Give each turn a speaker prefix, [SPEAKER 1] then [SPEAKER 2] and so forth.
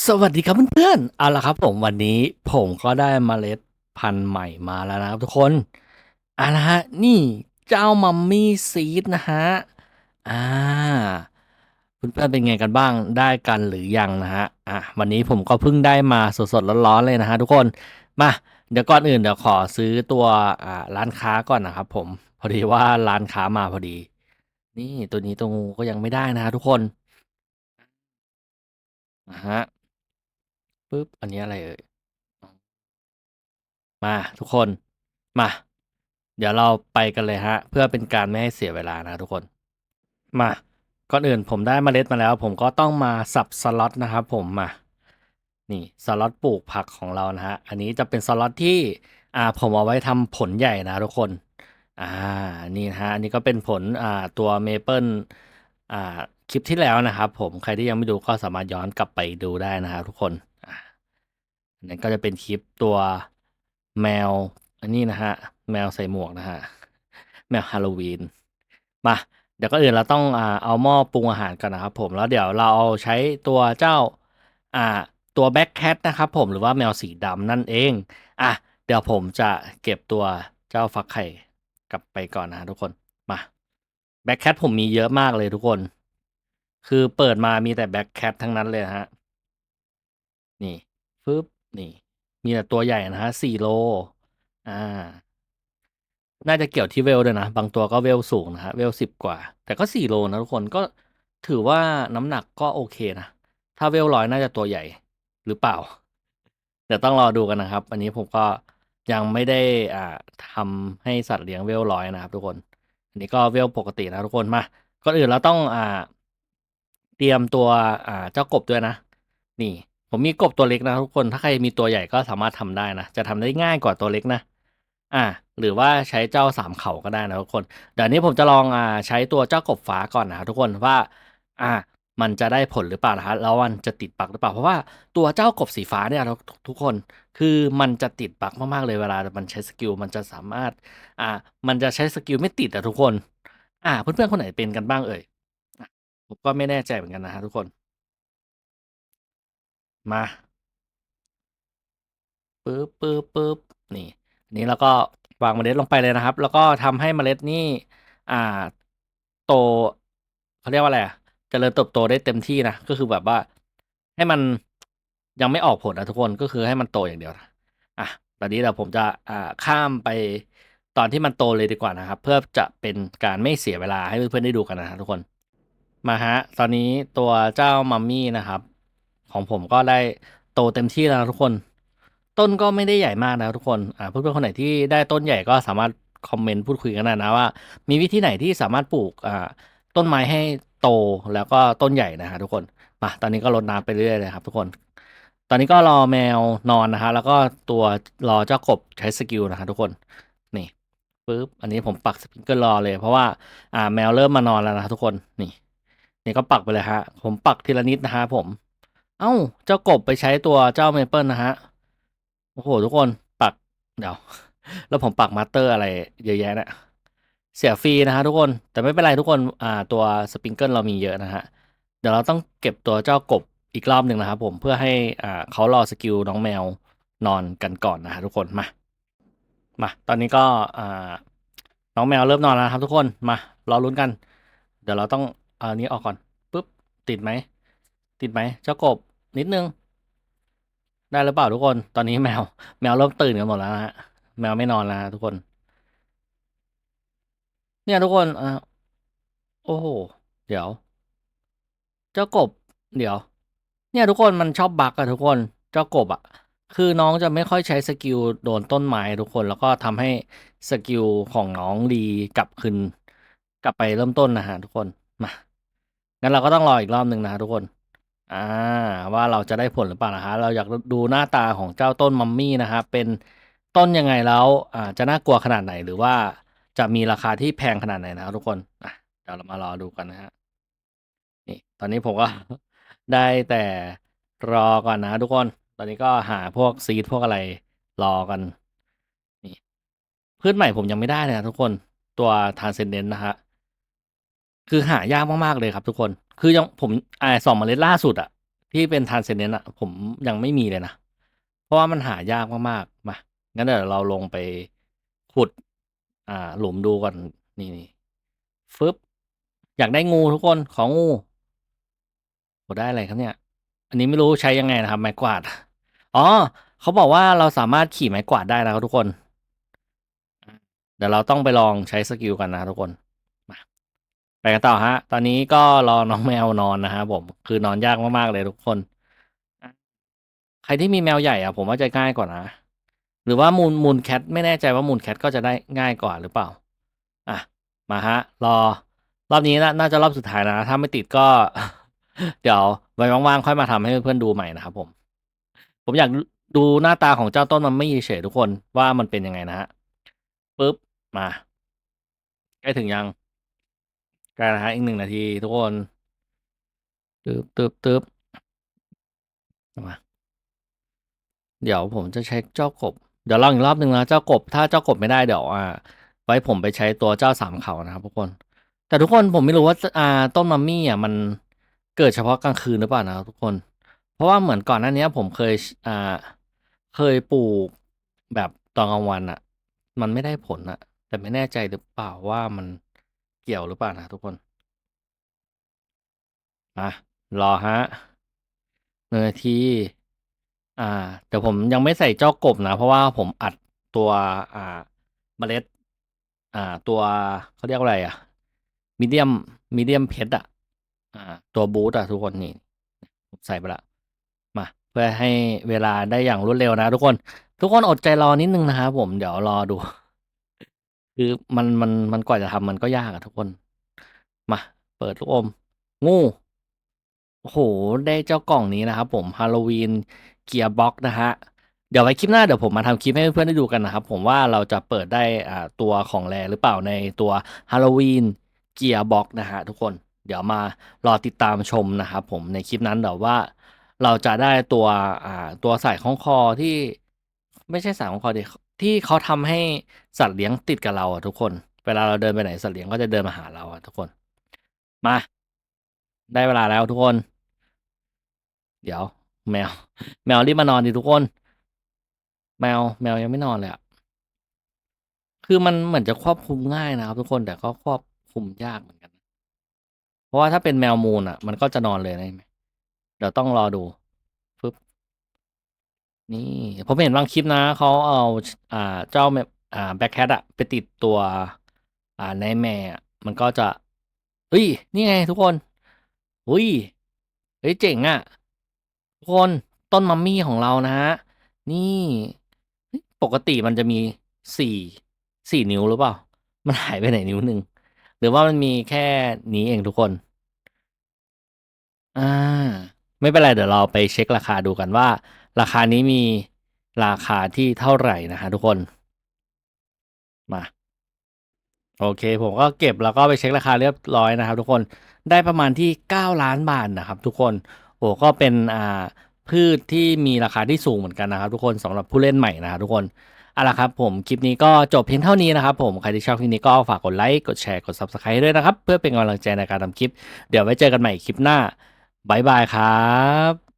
[SPEAKER 1] สวัสดีครับเพื่อนๆ เอาละครับผมวันนี้ผมก็ได้เมล็ดพันธุ์ใหม่มาแล้วนะครับทุกคนเอาละฮะนี่เจ้ามัมมี่ซีดนะฮะ อ่าเพื่อนๆเป็นไงกันบ้างได้กันหรือยังนะฮะ อะวันนี้ผมก็เพิ่งได้มาสดๆร้อนๆเลยนะฮะทุกคน มา เดี๋ยวก่อนอื่นเดี๋ยวขอซื้อตัวอ่าร้านค้าก่อนนะครับผม พอดีว่าร้านค้ามาพอดี นี่ตัวนี้ตัวงูก็ยังไม่ได้นะฮะทุกคนอะฮะ ปุ๊บ อันนี้อะไรเอ่ย มาทุกคน มา เดี๋ยวเราไปกันเลยฮะ เพื่อเป็นการไม่ให้เสียเวลานะทุกคน มา ก่อนอื่นผมได้เมล็ดมาแล้ว ผมก็ต้องมาสับสล็อตนะครับผมมา นี่สล็อตปลูกผักของเรานะฮะ อันนี้จะเป็นสล็อตที่ อ่า ผมเอาไว้ทำผลใหญ่นะทุกคน อ่า นี่นะฮะ อันนี้ก็เป็นผล อ่า ตัวเมเปิลอ่าคลิปที่แล้วนะครับผมใครที่ยังไม่ดูก็สามารถย้อนกลับไปดูได้นะครับทุกคน นั้นก็จะเป็นคลิปตัวแมว อันนี้นะฮะ แมวใส่หมวกนะฮะ แมวฮาโลวีน มา เดี๋ยวก็อื่นเราต้องเอาหม้อปรุงอาหารกันนะครับผม แล้วเดี๋ยวเราเอาใช้ตัวเจ้าอ่าตัวแบ็คแคทนะครับผม หรือว่าแมวสีดำนั่นเอง อะ เดี๋ยวผมจะเก็บตัวเจ้าฟักไข่กลับไปก่อนนะทุกคน มา แบ็คแคทผมมีเยอะมากเลยทุกคน คือเปิดมามีแต่แบ็คแคททั้งนั้นเลยฮะ นี่ฟึบ นี่ มีแต่ตัวใหญ่นะฮะสี่โล อ่า น่าจะเกี่ยวที่เวลด้วยนะ บางตัวก็เวลสูงนะฮะ เวลสิบกว่า แต่ก็สี่โลนะทุกคนก็ถือว่าน้ำหนักก็โอเคนะ ถ้าเวลร้อยน่าจะตัวใหญ่หรือเปล่า เดี๋ยวต้องรอดูกันนะครับ อันนี้ผมก็ยังไม่ได้อ่าทำให้สัตว์เลี้ยงเวลร้อยนะครับทุกคน อันนี้ก็เวลปกตินะทุกคนมาก่อนอื่นเราต้องอ่าเตรียมตัวอ่าเจ้ากบด้วยนะ นี่ ผมมีกบตัวเล็กนะทุกคนถ้าใครมีตัวใหญ่ก็สามารถทำได้นะ จะทำได้ง่ายกว่าตัวเล็กนะ อ่า หรือว่าใช้เจ้าสามเขาก็ได้นะทุกคนเดี๋ยวนี้ผมจะลองอ่าใช้ตัวเจ้ากบฟ้าก่อนนะทุกคนว่า อ่า มันจะได้ผลหรือเปล่านะฮะแล้วมันจะติดบั๊กหรือเปล่าเพราะว่าตัวเจ้ากบสีฟ้าเนี่ยทุกทุกคนคือมันจะติดบั๊กมากๆเลยเวลามันใช้สกิลมันจะสามารถ อ่า มันจะใช้สกิลไม่ติดอะทุกคน อ่า เพื่อนๆคนไหนเป็นกันบ้างเอ่ยผมก็ไม่แน่ใจเหมือนกันนะฮะทุกคน มาปึ๊บปึ๊บปึ๊บนี่อันนี้เราก็วางเมล็ดลงไปเลยนะครับ แล้วก็ทำให้เมล็ดนี่อ่า โตเขาเรียกว่าอะไรอะเจริญเติบโตได้เต็มที่นะก็คือแบบว่า ให้มันยังไม่ออกผลนะทุกคนก็คือให้มันโตอย่างเดียวนะอะตอนนี้เดี๋ยวผมจะอ่าข้ามไปตอนที่มันโตเลยดีกว่านะครับ เพื่อจะเป็นการไม่เสียเวลาให้เพื่อนๆได้ดูกันนะทุกคนมาฮะ ตอนนี้ตัวเจ้ามัมมี่นะครับ ของผมก็ได้โตเต็มที่แล้วนะทุกคน ต้นก็ไม่ได้ใหญ่มากนะทุกคนอ่าเพื่อนๆคนไหนที่ได้ต้นใหญ่ก็สามารถคอมเมนต์พูดคุยกันได้นะว่า มีวิธีไหนที่สามารถปลูกอ่าต้นไม้ให้โตแล้วก็ต้นใหญ่นะฮะทุกคนมาตอนนี้ก็รดน้ำไปเรื่อยเลยครับ ทุกคน ตอนนี้ก็รอแมวนอนนะฮะแล้วก็ตัวรอเจ้ากบใช้สกิลนะฮะทุกคนนี่ปึ๊บอันนี้ผมปักสปริงเกิลรอเลย เพราะว่าอ่าแมวเริ่มมานอนแล้วนะทุกคนนี่ นี่ก็ปักไปเลยฮะ ผมปักทีละนิดนะฮะผม เอ้า เจ้ากบไปใช้ตัวเจ้าเมเปิลนะฮะ โอ้โห ทุกคนปัก เดี๋ยว แล้วผมปักมาสเตอร์อะไรเยอะแยะเนะี่ยเสียฟรีนะฮะทุกคน แต่ไม่เป็นไรทุกคน อ่า ตัวสปริงเกิลเรามีเยอะนะฮะ เดี๋ยวเราต้องเก็บตัวเจ้ากบอีกรอบหนึ่งนะครับผม เพื่อให้ อ่าเขารอสกิลน้องแมวนอนกันก่อนนะฮะทุกคน มา มา ตอนนี้ก็ อ่า น้องแมวเริ่มนอนแล้วครับทุกคน มา รอลุ้นกัน เดี๋ยวเราต้อง เอาอันนี้ออกก่อน ปุ๊บ ติดไหม ติดไหม เจ้ากบ นิดนึง ได้หรือเปล่าทุกคน ตอนนี้แมว แมวเริ่มตื่นกันหมดแล้วนะฮะแมวไม่นอนแล้วทุกคน เนี่ยทุกคนอ่าโอ้โห เดี๋ยว เจ้ากบ เดี๋ยว เนี่ยทุกคนมันชอบบักอะทุกคน เจ้ากบอะคือน้องจะไม่ค่อยใช้สกิลโดนต้นไม้ทุกคน แล้วก็ทำให้สกิลของน้องดีกลับคืนกลับไปเริ่มต้นนะฮะทุกคน มา งั้นเราก็ต้องรออีกรอบหนึ่งนะทุกคน อ่าว่าเราจะได้ผลหรือเปล่านะฮะเราอยากดูหน้าตาของเจ้าต้นมัมมี่นะครับเป็นต้นยังไงแล้วอ่าจะน่ากลัวขนาดไหนหรือว่าจะมีราคาที่แพงขนาดไหนนะครับทุกคนอะเดี๋ยวเรามารอดูกันนะฮะนี่ตอนนี้ผมก็ ได้แต่รอก่อนนะทุกคน ตอนนี้ก็หาพวกซีดพวกอะไรรอกันนี่พืชใหม่ผมยังไม่ได้เลยนะทุกคนตัวทานเซนเดนนะฮะ คือหายากมาก ๆ เลยครับทุกคน คือยังผมอสองเมล็ดล่าสุดอะที่เป็นทานเซนเนนอะผมยังไม่มีเลยนะ เพราะว่ามันหายากมากๆมางั้นเดี๋ยวเราลงไปขุด อ่า หลุมดูก่อนนี่นี่ฟึบอยากได้งูทุกคนของงูโอ้ได้อะไรครับเนี่ย อันนี้ไม่รู้ใช้ยังไงนะครับ ไม้กวาดอ๋อเขาบอกว่าเราสามารถขี่ไม้กวาดได้นะครับทุกคนเดี๋ยวเราต้องไปลองใช้สกิลกันนะทุกคน ไปกันต่อฮะ ตอนนี้ก็รอน้องแมวนอนนะครับผม คือนอนยากมากๆเลยทุกคน ใครที่มีแมวใหญ่อะผมว่าจะง่ายกว่านะ หรือว่ามูลมูลแคทไม่แน่ใจว่ามูลแคทก็จะได้ง่ายกว่าหรือเปล่า อะ มาฮะ รอ รอบนี้นะน่าจะรอบสุดท้ายนะ ถ้าไม่ติดก็ เดี๋ยวไว้ว่างๆค่อยมาทำให้เพื่อนๆดูใหม่นะครับผม ผมอยากดูหน้าตาของเจ้าต้นมันไม่เฉยทุกคนว่ามันเป็นยังไงนะฮะปุ๊บมาใกล้ถึงยัง ใกล้แล้วฮะอีกหนึ่งนาทีทุกคนตึบตึบตึบมาเดี๋ยวผมจะใช้เจ้ากบ เดี๋ยวลองอีกรอบหนึ่งนะเจ้ากบ ถ้าเจ้ากบไม่ได้เดี๋ยวอ่าไว้ผมไปใช้ตัวเจ้าสามเขานะครับทุกคน แต่ทุกคนผมไม่รู้ว่าอ่าต้นมัมมี่อะมันเกิดเฉพาะกลางคืนหรือเปล่านะทุกคน เพราะว่าเหมือนก่อนหน้านี้ผมเคยอ่าเคยปลูกแบบตอนกลางวันอะ มันไม่ได้ผลอะ แต่ไม่แน่ใจหรือเปล่าว่ามัน เกี่ยวหรือเปล่านะทุกคนมารอฮะหนึ่งนาทีอ่า เดี๋ยวผมยังไม่ใส่เจ้ากบนะ เพราะว่าผมอัดตัว อ่า เมล็ด อ่า ตัวเขาเรียกว่าอะไรอะมีเดียม มีเดียมเพชรอะอ่า ตัวบูทอะทุกคนนี่ผมใส่ไปละ มา เพื่อให้เวลาได้อย่างรวดเร็วนะทุกคน ทุกคนอดใจรอนิดนึงนะครับผม เดี๋ยวรอดู คือมัน มัน มันกว่าจะทำมันก็ยากอะทุกคน มา เปิดลูกอม งู โอ้โหได้เจ้ากล่องนี้นะครับผมฮาโลวีนเกียร์บ็อกนะฮะเดี๋ยวไว้คลิปหน้า เดี๋ยวผมมาทำคลิปให้เพื่อน ๆ ได้ดูกันนะครับผมว่า เราจะเปิดได้ อ่า ตัวของแรหรือเปล่าในตัวฮาโลวีนเกียร์บ็อกนะฮะทุกคน เดี๋ยวมารอติดตามชมนะครับผม ในคลิปนั้นเดี๋ยวว่า เราจะได้ตัว อ่า ตัวสายของคอที่ ไม่ใช่สายของคอดิ ที่เขาทำให้สัตว์เลี้ยงติดกับเราอะทุกคน เวลาเราเดินไปไหนสัตว์เลี้ยงก็จะเดินมาหาเราอะทุกคน มา ได้เวลาแล้วทุกคน เดี๋ยว แมว แมวรีบมานอนดิทุกคน แมวแมวยังไม่นอนเลยอะคือมันเหมือนจะควบคุมง่ายนะครับ ทุกคนแต่ก็ควบคุมยากเหมือนกัน เพราะว่าถ้าเป็นแมวมูนอะมันก็จะนอนเลยนะเห็นไหมเดี๋ยวต้องรอดู นี่ผมเห็นบางคลิปนะเขาเอาอ่าเจ้าแมอ่าแบ็คแคทอะไปติดตัว อ่าในแม่มันก็จะเฮ้ย นี่ไงทุกคนอุ้ยเฮ้ยเจ๋งอะทุกคนต้นมัมมี่ของเรานะฮะนี่ปกติมันจะมีสี่สี่นิ้วหรือเปล่า มันหายไปไหนนิ้วหนึ่งหรือว่ามันมีแค่นี้เองทุกคน อ่า ไม่เป็นไรเดี๋ยวเราไปเช็คราคาดูกันว่า ราคานี้มีราคาที่เท่าไหร่นะฮะทุกคนมาโอเค ผมก็เก็บแล้วก็ไปเช็คราคาเรียบร้อยนะครับ ทุกคนได้ประมาณที่ 9 ล้านบาทนะครับ ทุกคนโอ้ก็เป็นอ่าพืชที่มีราคาที่สูงเหมือนกันนะครับ ทุกคนสำหรับผู้เล่นใหม่นะครับทุกคนเอาละครับผมคลิปนี้ก็จบเพียงเท่านี้นะครับผมใครที่ชอบคลิปนี้ก็ฝากกดไลค์กดแชร์กด subscribe ด้วยนะครับ เพื่อเป็นกำลังใจในการทำคลิป เดี๋ยวไว้เจอกันใหม่คลิปหน้า บายบายครับ